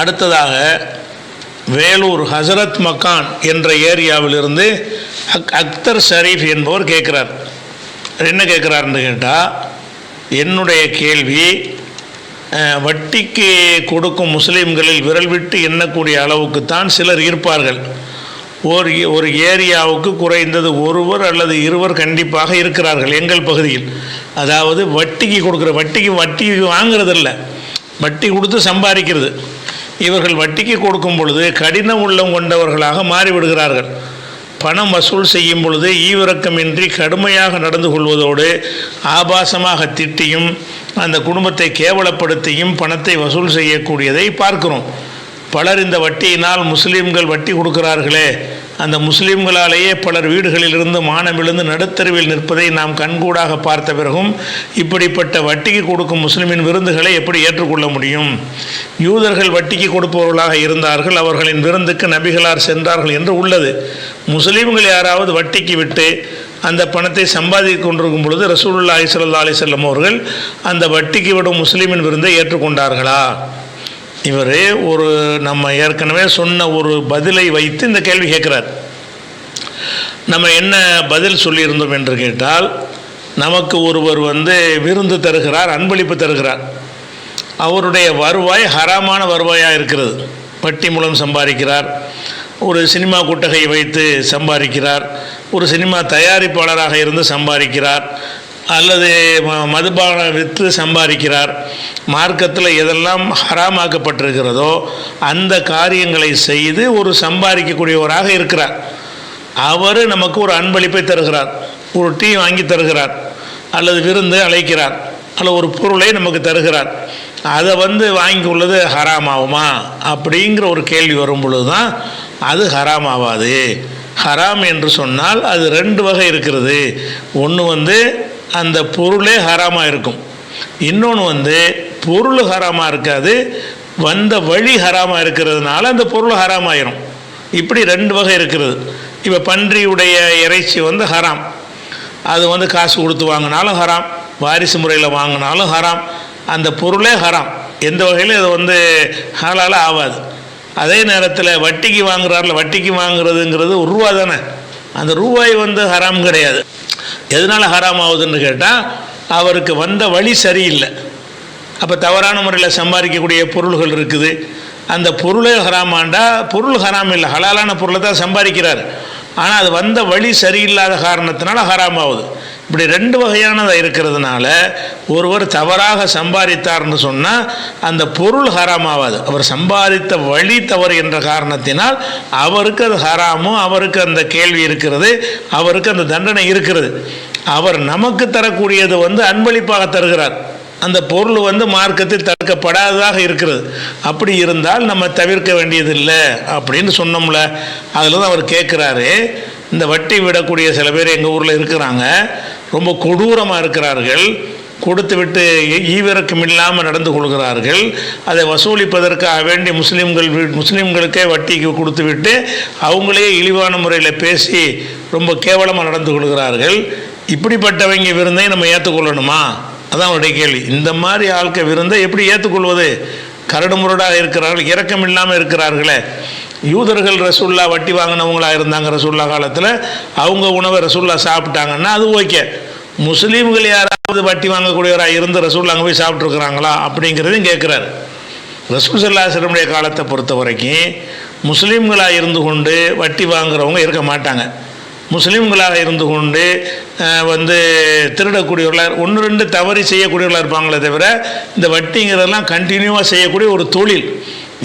அடுத்ததாக வேலூர் ஹசரத் மக்கான் என்ற ஏரியாவிலிருந்து அக் அக்தர் ஷரீஃப் என்பவர் கேட்குறார். என்ன கேட்குறாருன்னு கேட்டால் என்னுடைய கேள்வி வட்டிக்கு கொடுக்கும் முஸ்லீம்களில் விரல் விட்டு எண்ணக்கூடிய அளவுக்கு தான் சிலர் இருப்பார்கள். ஒரு ஒரு ஏரியாவுக்கு குறைந்தது ஒருவர் அல்லது இருவர் கண்டிப்பாக இருக்கிறார்கள் எங்கள் பகுதியில். அதாவது வட்டிக்கு கொடுக்குற வட்டிக்கு வட்டி வாங்குறதில்ல. வட்டி கொடுத்து சம்பாதிக்கிறது. இவர்கள் வட்டிக்கு கொடுக்கும் பொழுது கடின உள்ளம் கொண்டவர்களாக மாறிவிடுகிறார்கள். பணம் வசூல் செய்யும் பொழுது ஈவிரக்கமின்றி கடுமையாக நடந்து கொள்வதோடு ஆபாசமாக திட்டியும் அந்த குடும்பத்தை கேவலப்படுத்தியும் பணத்தை வசூல் செய்யக்கூடியதை பார்க்கிறோம். பலர் இந்த வட்டியினால் முஸ்லீம்கள் வட்டி கொடுக்கிறார்களே அந்த முஸ்லீம்களாலேயே பலர் வீடுகளிலிருந்து மானமிழந்து நடுத்தருவில் நிற்பதை நாம் கண்கூடாக பார்த்த பிறகும் இப்படிப்பட்ட வட்டிக்கு கொடுக்கும் முஸ்லிமின் விருந்துகளை எப்படி ஏற்றுக்கொள்ள முடியும்? யூதர்கள் வட்டிக்கு கொடுப்பவர்களாக இருந்தார்கள் அவர்களின் விருந்துக்கு நபிகளார் சென்றார்கள் என்று உள்ளது. முஸ்லீம்கள் யாராவது வட்டிக்கு விட்டு அந்த பணத்தை சம்பாதித்து கொண்டிருக்கும் பொழுது ரசூல்லா அலிசல்லா அலிசல்லம் அவர்கள் அந்த வட்டிக்கு விடும் முஸ்லீமின் விருந்தை ஏற்றுக்கொண்டார்களா? இவர் ஒரு நம்ம ஏற்கனவே சொன்ன ஒரு பதிலை வைத்து இந்த கேள்வி கேட்குறார். நம்ம என்ன பதில் சொல்லியிருந்தோம் என்று கேட்டால் நமக்கு ஒருவர் வந்து விருந்து தருகிறார் அன்பளிப்பு தருகிறார். அவருடைய வருவாய் ஹராமான வருவாயாக இருக்கிறது. வட்டி மூலம் சம்பாதிக்கிறார் ஒரு சினிமா கூட்டகை வைத்து சம்பாதிக்கிறார் ஒரு சினிமா தயாரிப்பாளராக இருந்து சம்பாதிக்கிறார் அல்லது ம- மதுபானம் விற்று சம்பாதிக்கிறார் மார்க்கத்தில் எதெல்லாம் ஹராமாக்கப்பட்டிருக்கிறதோ அந்த காரியங்களை செய்து ஒரு சம்பாதிக்கக்கூடியவராக இருக்கிறார். அவர் நமக்கு ஒரு அன்பளிப்பை தருகிறார் ஒரு டீ வாங்கி தருகிறார் அல்லது விருந்து அழைக்கிறார் அல்லது ஒரு பொருளை நமக்கு தருகிறார். அதை வந்து வாங்கி உள்ளது ஹராம் ஆகுமா அப்படிங்கிற ஒரு கேள்வி வரும் பொழுது தான் அது ஹராம் ஆகாது ஹராம் என்று சொன்னால் அது ரெண்டு வகை இருக்கிறது. ஒன்று வந்து அந்த பொருளே ஹராமாக இருக்கும். இன்னொன்று வந்து பொருள் ஹராமாக இருக்காது வந்த வழி ஹராமாக இருக்கிறதுனால அந்த பொருள் ஹராமாயிரும். இப்படி ரெண்டு வகை இருக்கிறது. இப்போ பன்றியுடைய இறைச்சி வந்து ஹராம். அது வந்து காசு கொடுத்து வாங்கினாலும் ஹராம். வாரிசு முறையில் வாங்கினாலும் ஹராம். அந்த பொருளே ஹராம். எந்த வகையிலும் இது வந்து ஹாலால் ஆகாது அதே நேரத்தில் வட்டிக்கு வாங்குறாருல வட்டிக்கு வாங்குறதுங்கிறது ஒரு ரூபா தானே. அந்த ரூபாய் வந்து ஹராம் கிடையாது. எதனால் ஹராம் ஆகுதுன்னு கேட்டால் அவருக்கு வந்த வழி சரியில்லை. அப்போ தவறான முறையில் சம்பாதிக்கக்கூடிய பொருள்கள் இருக்குது. அந்த பொருளே ஹராமாண்டா பொருள் ஹராம் இல்லை. ஹலாலான பொருளை தான் சம்பாதிக்கிறார். ஆனால் அது வந்த வழி சரியில்லாத காரணத்தினால ஹராம் ஆகுது இப்படி ரெண்டு வகையானதாக இருக்கிறதுனால ஒருவர் தவறாக சம்பாதித்தார்னு சொன்னால் அந்த பொருள் ஹராம் ஆகாது அவர் சம்பாதித்த வழி தவறு என்ற காரணத்தினால் அவருக்கு அது ஹராமும் அவருக்கு அந்த கேள்வி இருக்கிறது அவருக்கு அந்த தண்டனை இருக்கிறது. அவர் நமக்கு தரக்கூடியது வந்து அன்பளிப்பாக தருகிறார். அந்த பொருள் வந்து மார்க்கத்தில் தடுக்கப்படாததாக இருக்கிறது. அப்படி இருந்தால் நம்ம தவிர்க்க வேண்டியதில்லை அப்படின்னு சொன்னோம்ல. அதில் தான் அவர் கேட்குறாரு இந்த வட்டி விடக்கூடிய சில பேர் எங்கள் ஊரில் இருக்கிறாங்க. ரொம்ப கொடூரமாக இருக்கிறார்கள். கொடுத்து விட்டு ஈவிரக்கம் இல்லாமல் நடந்து கொள்கிறார்கள். அதை வசூலிப்பதற்காக வேண்டி முஸ்லீம்கள் வீ- முஸ்லீம்களுக்கே வட்டிக்கு கொடுத்து விட்டு அவங்களே இழிவான முறையில் பேசி ரொம்ப கேவலமாக நடந்து கொள்கிறார்கள். இப்படிப்பட்டவங்க விருந்தை நம்ம ஏற்றுக்கொள்ளணுமா அதான் அவருடைய கேள்வி. இந்த மாதிரி ஆட்கள் விருந்தை எப்படி ஏற்றுக்கொள்வது கரடு முரடாக இருக்கிறார்கள் இரக்கம் இல்லாமல் இருக்கிறார்களே. யூதர்கள் ரசுல்லா வட்டி வாங்கினவங்களாக இருந்தாங்க ரசுல்லா காலத்தில். அவங்க உணவை ரசுல்லா சாப்பிட்டாங்கன்னா அது ஓகே. முஸ்லீம்கள் யாராவது வட்டி வாங்கக்கூடியவராக இருந்து ரசூல்லா அங்கே போய் சாப்பிட்ருக்குறாங்களா அப்படிங்கிறதையும் கேட்குறாரு ரசூல் சல்லாசிரமுடைய காலத்தை பொறுத்த வரைக்கும் முஸ்லீம்களாக இருந்து கொண்டு வட்டி வாங்குறவங்க இருக்க மாட்டாங்க. முஸ்லீம்களாக இருந்து கொண்டு வந்து திருடக்கூடியவர்களாக ஒன்று ரெண்டு தவறி செய்யக்கூடியவர்களாக இருப்பாங்களே தவிர இந்த வட்டிங்கிறதெல்லாம் கண்டினியூவாக செய்யக்கூடிய ஒரு தொழில்.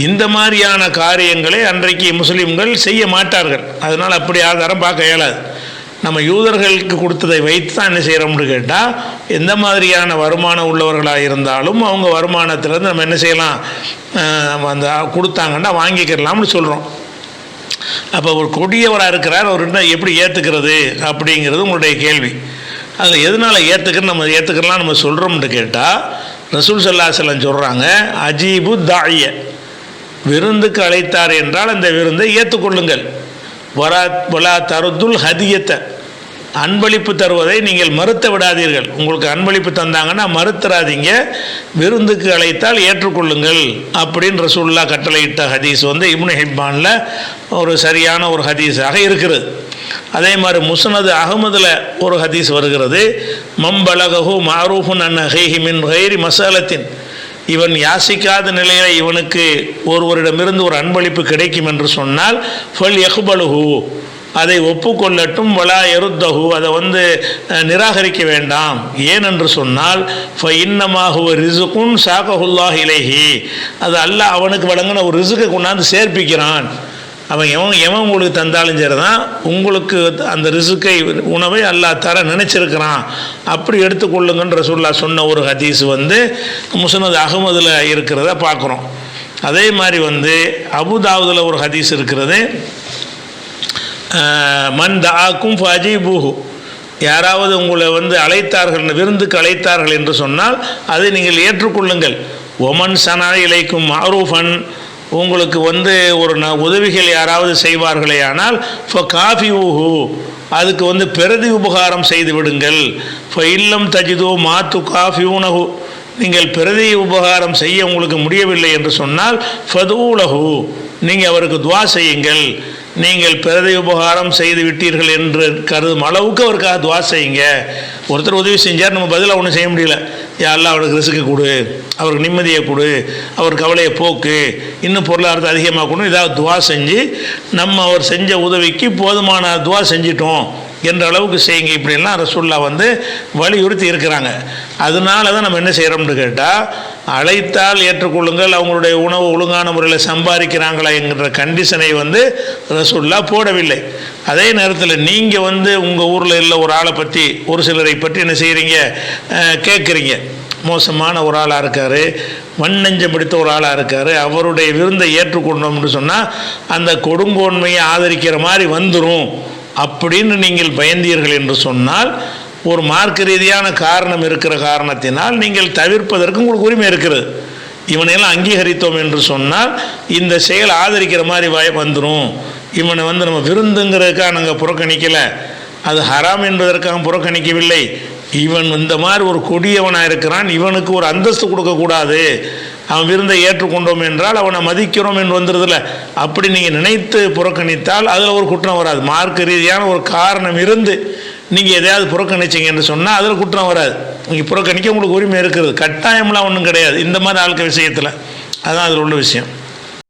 இந்த மாதிரியான காரியங்களை அன்றைக்கு முஸ்லீம்கள் செய்ய மாட்டார்கள். அதனால் அப்படி ஆதாரம் பார்க்க இயலாது. நம்ம யூதர்களுக்கு கொடுத்ததை வைத்து தான் என்ன செய்கிறோம்னு கேட்டால் எந்த மாதிரியான வருமானம் உள்ளவர்களாக இருந்தாலும் அவங்க வருமானத்திலேருந்து நம்ம என்ன செய்யலாம் அந்த கொடுத்தாங்கன்னா வாங்கிக்கிறலாம்னு சொல்கிறோம் அப்போ ஒரு கொடியவராக இருக்கிறார் அவர் என்ன எப்படி ஏற்றுக்கிறது அப்படிங்கிறது உங்களுடைய கேள்வி. அதில் எதனால் ஏற்றுக்கிறன்னு நம்ம ஏற்றுக்கலாம் நம்ம சொல்கிறோம்னு கேட்டால் ரசூல் சல்லாஹலம் சொல்கிறாங்க அஜீபு தாய விருந்துக்கு அழைத்தார் என்றால் அந்த விருந்தை ஏற்றுக்கொள்ளுங்கள். வரா வலா தருதுல் ஹதியத்தை. அன்பளிப்பு தருவதை நீங்கள் மறுத்த விடாதீர்கள். உங்களுக்கு அன்பளிப்பு தந்தாங்கன்னா மறுத்துறாதீங்க விருந்துக்கு அழைத்தால் ஏற்றுக்கொள்ளுங்கள் அப்படின்னு ரசூல்லா கட்டளையிட்ட ஹதீஸ் வந்து இப்னு ஹிப்பானில் ஒரு சரியான ஒரு ஹதீஸாக இருக்கிறது. அதே மாதிரி முசனது அகமதில் ஒரு ஹதீஸ் வருகிறது. மம்பலகஹு மாரூஃபுன் அன் ஹைஹி மின் ஹைரி மசாலத்தின். இவன் யாசிக்காத நிலையில் இவனுக்கு ஒருவரிடமிருந்து ஒரு அன்பளிப்பு கிடைக்கும் என்று சொன்னால் ஃபல் யஹ்பலுஹு. அதை ஒப்புக்கொள்ளட்டும் வலா எருத்தகு அதை வந்து நிராகரிக்க வேண்டாம். ஏனென்று சொன்னால் ஃப இன்னமாகுவ ரிசுக்கும் சாகஹுல்லாஹ் இலேஹி. அது அல்ல அவனுக்கு வழங்கின ஒரு ரிசுக்கு கொண்டாந்து சேர்ப்பிக்கிறான். அவன் எவன் எவன் உங்களுக்கு தந்தாலும் சரி தான் உங்களுக்கு அந்த ரிசுக்கை உணவை அல்லாஹ் தர நினச்சிருக்கிறான். அப்படி எடுத்துக்கொள்ளுங்கன்ற சொல்லா சொன்ன ஒரு ஹதீஸ் வந்து முசனது அகமதில் இருக்கிறத பார்க்குறோம். அதே மாதிரி வந்து அபுதாவுதில் ஒரு ஹதீஸ் இருக்கிறது. மன் தாக்கும் ஃபஜீபூஹு. யாராவது உங்களை வந்து அழைத்தார்கள் விருந்துக்கு அழைத்தார்கள் என்று சொன்னால் அதை நீங்கள் ஏற்றுக்கொள்ளுங்கள். ஒமன் சனா இலைக்கும் மாரூஃபன். உங்களுக்கு வந்து ஒரு ந உதவிகள் யாராவது செய்வார்களே ஆனால் ஃப காஃபி ஊஹு அதுக்கு வந்து பிரதி உபகாரம் செய்து விடுங்கள். ஃப இல்லம் தஜிதோ மாத்து காஃபி உணகு நீங்கள் பிரதி உபகாரம் செய்ய உங்களுக்கு முடியவில்லை என்று சொன்னால் ஃபதூலகு நீங்கள் அவருக்கு துவா செய்யுங்கள். நீங்கள் பிரதி உபகாரம் செய்து விட்டீர்கள் என்று கருதும் அளவுக்கு அவருக்காக துவா செய்யுங்க. ஒருத்தர் உதவி செஞ்சார் நம்ம பதிலாக ஒன்றும் செய்ய முடியல. யாரெல்லாம் அவருக்கு ரிசுக்கு கொடு அவருக்கு நிம்மதியை கொடு அவர் கவலையை போக்கு இன்னும் பொருளாதாரத்தை அதிகமாக்கணும். ஏதாவது துவா செஞ்சு நம்ம அவர் செஞ்ச உதவிக்கு போதுமான துவா செஞ்சிட்டோம். என்ற அளவுக்கு செய்யுங்க. இப்படிலாம் ரசுல்லா வந்து வலியுறுத்தி இருக்கிறாங்க. அதனால தான் நம்ம என்ன செய்கிறோம்னு கேட்டால் அழைத்தால் ஏற்றுக்கொள்ளுங்கள் அவங்களுடைய உணவு ஒழுங்கான முறையில் சம்பாதிக்கிறாங்களா என்கிற கண்டிஷனை வந்து ரசுல்லா போடவில்லை. அதே நேரத்தில் நீங்கள் வந்து உங்கள் ஊரில் இல்லை ஒரு ஆளை பற்றி ஒரு சிலரை பற்றி என்ன செய்கிறீங்க கேட்குறீங்க மோசமான ஒரு ஆளாக இருக்கார் வண்ணஞ்சம் பிடித்த ஒரு ஆளாக இருக்கார் அவருடைய விருந்தை ஏற்றுக்கொண்டோம்னு சொன்னால் அந்த கொடுங்கோன்மையை ஆதரிக்கிற மாதிரி வந்துடும் அப்படின்னு நீங்கள் பயந்தீர்கள் என்று சொன்னால் ஒரு மார்க்க ரீதியான காரணம் இருக்கிற காரணத்தினால் நீங்கள் தவிர்ப்பதற்கு உங்களுக்கு உரிமை இருக்கிறது. இவனையெல்லாம் அங்கீகரித்தோம் என்று சொன்னால் இந்த செயல் ஆதரிக்கிற மாதிரி வாய் வந்துடும் இவனை வந்து நம்ம விருந்துங்கிறதுக்காக நாங்கள் புறக்கணிக்கலை. அது ஹராம் என்பதற்காக புறக்கணிக்கவில்லை. இவன் இந்த மாதிரி ஒரு கொடியவனாக இருக்கிறான். இவனுக்கு ஒரு அந்தஸ்து கொடுக்கக்கூடாது. அவன் விருந்தை ஏற்றுக்கொண்டோம் என்றால் அவனை மதிக்கிறோம் என்று வந்துடுதுல அப்படி நீங்கள் நினைத்து புறக்கணித்தால் அதில் ஒரு குற்றம் வராது. மார்க்க ரீதியான ஒரு காரணம் இருந்து நீங்கள் எதையாவது புறக்கணிச்சிங்க என்று சொன்னால் அதில் குற்றம் வராது. நீங்கள் புறக்கணிக்க உங்களுக்கு உரிமை இருக்கிறது. கட்டாயம்லாம் ஒன்றும் கிடையாது. இந்த மாதிரி ஆட்கள் விஷயத்தில். அதுதான் அதில் உள்ள விஷயம்.